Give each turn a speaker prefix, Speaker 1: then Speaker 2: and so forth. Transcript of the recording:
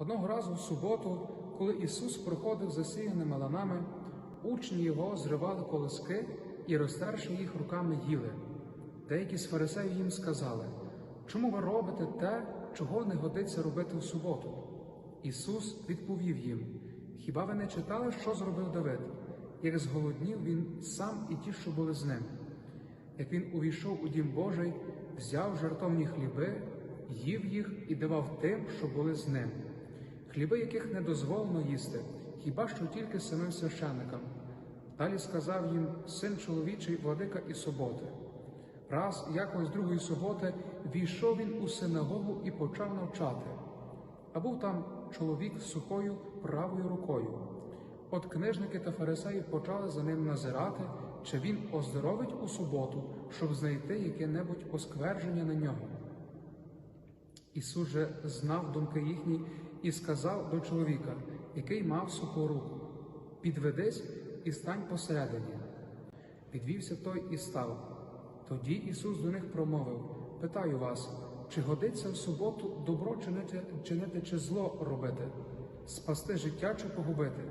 Speaker 1: Одного разу в суботу, коли Ісус проходив засіяними ланами, учні його зривали колоски і, розтерши їх руками, їли. Деякі з фарисеїв їм сказали, чому ви робите те, чого не годиться робити в суботу? Ісус відповів їм: Хіба ви не читали, що зробив Давид? Як зголоднів він сам і ті, що були з ним? Як він увійшов у дім Божий, взяв жартовні хліби, їв їх і давав тим, що були з ним. Хліби, яких не дозволено їсти, хіба що тільки самим священникам. Далі сказав їм син чоловічий, владика і суботи. Раз якось другої суботи війшов він у синагогу і почав навчати. А був там чоловік з сухою правою рукою. От книжники та фарисеї почали за ним назирати, чи він оздоровить у суботу, щоб знайти яке-небудь осквердження на нього. Ісус же знав думки їхні і сказав до чоловіка, який мав суху руку: Підведись і стань посередині. Підвівся той і став. Тоді Ісус до них промовив: Питаю вас, чи годиться в суботу добро чинити, чинити чи зло робити, спасти життя чи погубити?